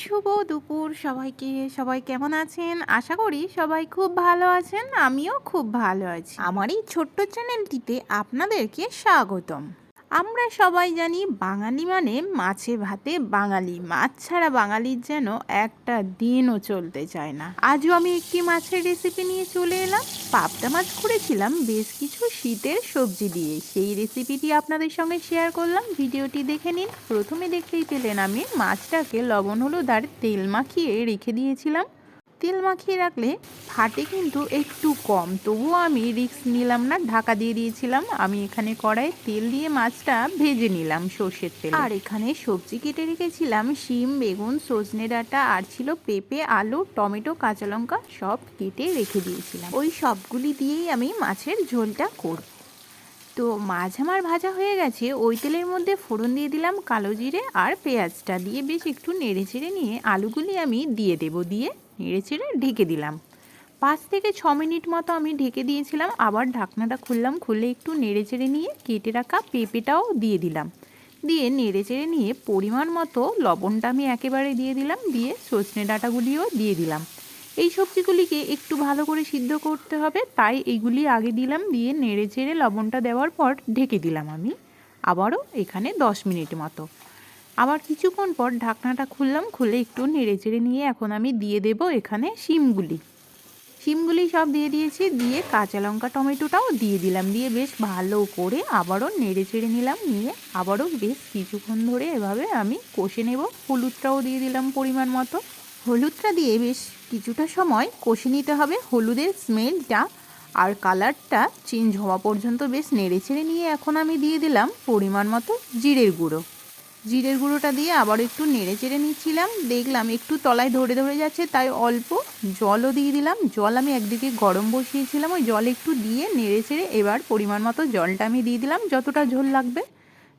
শুভ দুপুর সবাইকে। সবাই কেমন আছেন? আশা করি সবাই খুব ভালো আছেন আমিও খুব ভালো আছি। আমার এই ছোট্ট চ্যানেলটিতে আপনাদেরকে স্বাগতম। আমরা সবাই জানি বাঙালি মানে মাছে ভাতে বাঙালি। মাছ ছাড়া বাঙালির যেন একটা দিনও চলতে চায় না। আজও আমি একটি মাছের রেসিপি নিয়ে চলে এলাম। পাবদা মাছ করেছিলাম, বেশ কিছু শীতের সবজি দিয়ে। সেই রেসিপিটি আপনাদের সঙ্গে শেয়ার করলাম। ভিডিওটি দেখে নিন। প্রথমে দেখতেই পেলেন আমি মাছটাকে লবণ, হলুদ আর তেল মাখিয়ে রেখে দিয়েছিলাম। তেল মাখিয়ে রাখলে ফাটে কিন্তু একটু কম। তবুও আমি রিক্স নিলাম না, ঢাকা দিয়ে দিয়েছিলাম। আমি এখানে কড়াই তেল দিয়ে মাছটা ভেজে নিলাম সর্ষের তেল। আর এখানে সবজি কেটে রেখেছিলাম, শিম, বেগুন, সজনে ডাঁটা, আর ছিল পেঁপে, আলু, টমেটো, কাঁচা লঙ্কা, সব কেটে রেখে দিয়েছিলাম। ওই সবগুলি দিয়েই আমি মাছের ঝোলটা করব। তো মাছ আমার ভাজা হয়ে গেছে, ওই তেলের মধ্যে ফোড়ন দিয়ে দিলাম কালো জিরে আর পেঁয়াজটা দিয়ে বেশ একটু নেড়ে চেড়ে নিয়ে আলুগুলি আমি দিয়ে দেব, দিয়ে নেড়ে চেড়ে ঢেকে দিলাম। পাঁচ থেকে ছ মিনিট মতো আমি ঢেকে দিয়েছিলাম, আবার ঢাকনাটা খুললাম, খুলে একটু নেড়ে চেড়ে নিয়ে কেটে রাখা পেঁপেটাও দিয়ে দিলাম। দিয়ে নেড়ে চেড়ে নিয়ে পরিমাণ মতো লবণটা আমি একেবারে দিয়ে দিলাম, দিয়ে সজনে ডাঁটাগুলিও দিয়ে দিলাম। এই সবজিগুলিকে একটু ভালো করে সিদ্ধ করতে হবে, তাই এইগুলি আগে দিলাম, দিয়ে নেড়ে চেড়ে লবণটা দেওয়ার পর ঢেকে দিলাম আমি, আবারও এখানে দশ মিনিট মতো। আবার কিছুক্ষণ পর ঢাকনাটা খুললাম, খুলে একটু নেড়ে চেড়ে নিয়ে এখন আমি দিয়ে দেব এখানে শিমগুলি। শিমগুলি সব দিয়ে দিয়েছি, দিয়ে কাঁচা লঙ্কা, টমেটোটাও দিয়ে দিলাম, দিয়ে বেশ ভালো করে আবারও নেড়ে চেড়ে নিলাম, নিয়ে আবারও বেশ কিছুক্ষণ ধরে এভাবে আমি কষে নেব। হলুদটাও দিয়ে দিলাম পরিমাণ মতো। হলুদটা দিয়ে বেশ কিছুটা সময় কষে নিতে হবে, হলুদের স্মেলটা আর কালারটা চেঞ্জ হওয়া পর্যন্ত বেশ নেড়ে চেড়ে নিয়ে এখন আমি দিয়ে দিলাম পরিমাণ মতো জিরের গুঁড়ো। জিরের গুঁড়োটা দিয়ে আবার একটু নেড়ে চেড়ে নিচ্ছিলাম। দেখলাম একটু তলায় ধরে ধরে যাচ্ছে, তাই অল্প জলও দিয়ে দিলাম। জল আমি একদিকে গরম বসিয়েছিলাম, ওই জল একটু দিয়ে নেড়ে চেড়ে এবার পরিমাণ মতো জলটা আমি দিয়ে দিলাম, যতটা ঝোল লাগবে।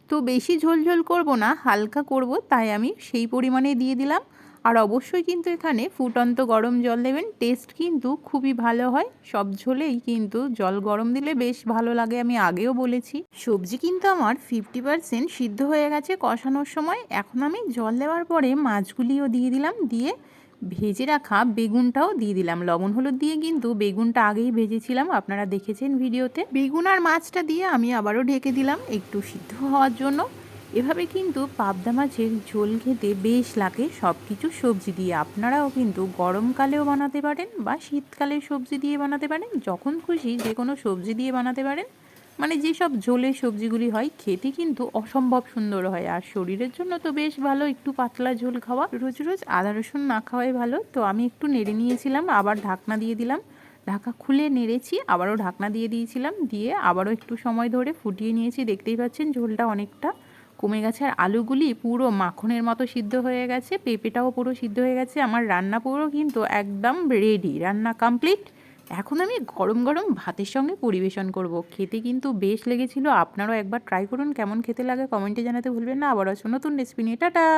তো বেশি ঝোল ঝোল করব না, হালকা করব, তাই আমি সেই পরিমাণে দিয়ে দিলাম। আর অবশ্যই কিন্তু এখানে ফুটন্ত গরম জল দেবেন। টেস্ট কিন্তু খুবই ভালো হয়। সব ঝোলেই কিন্তু জল গরম দিলে বেশ ভালো লাগে আমি আগেও বলেছি। সবজি কিন্তু আমার ফিফটি পারসেন্ট সিদ্ধ হয়ে গেছে কষানোর সময়। এখন আমি জল দেওয়ার পরে মাছগুলিও দিয়ে দিলাম। দিয়ে ভেজে রাখা বেগুনটাও দিয়ে দিলাম। লবণ, হলুদ দিয়ে কিন্তু বেগুনটা আগেই ভেজেছিলাম। আপনারা দেখেছেন ভিডিওতে। বেগুন আর মাছটা দিয়ে আমি আবারও ঢেকে দিলাম। একটু সিদ্ধ হওয়ার জন্য। এভাবে কিন্তু পাবদা মাছের ঝোল খেতে বেশ লাগে। সব কিছু সবজি দিয়ে। আপনারাও কিন্তু গরমকালেও বানাতে পারেন বা শীতকালে সবজি দিয়ে বানাতে পারেন। যখন খুশি যে কোনো সবজি দিয়ে বানাতে পারেন। মানে যেসব ঝোলের সবজিগুলি হয়, খেতে কিন্তু অসম্ভব সুন্দর হয়। আর শরীরের জন্য তো বেশ ভালো, একটু পাতলা ঝোল খাওয়া। রোজ রোজ আদা রসুন না খাওয়াই ভালো। তো আমি একটু নেড়ে নিয়েছিলাম, আবার ঢাকনা দিয়ে দিলাম। ঢাকা খুলে নেড়েছি, আবারও ঢাকনা দিয়ে দিয়েছিলাম। দিয়ে আবারও একটু সময় ধরে ফুটিয়ে নিয়েছি। দেখতেই পাচ্ছেন ঝোলটা অনেকটা কমে গেছে। আর আলুগুলি পুরো মাখনের মতো সিদ্ধ হয়ে গেছে। পেঁপেটাও পুরো সিদ্ধ হয়ে গেছে। আমার রান্না পুরো কিন্তু একদম রেডি রান্না কমপ্লিট এখন আমি গরম গরম ভাতের সঙ্গে পরিবেশন করব। খেতে কিন্তু বেশ লেগেছিল। আপনারাও একবার ট্রাই করুন। কেমন খেতে লাগে কমেন্টে জানাতে ভুলবেন না। আবার নতুন রেসিপি নিয়ে। টাটা!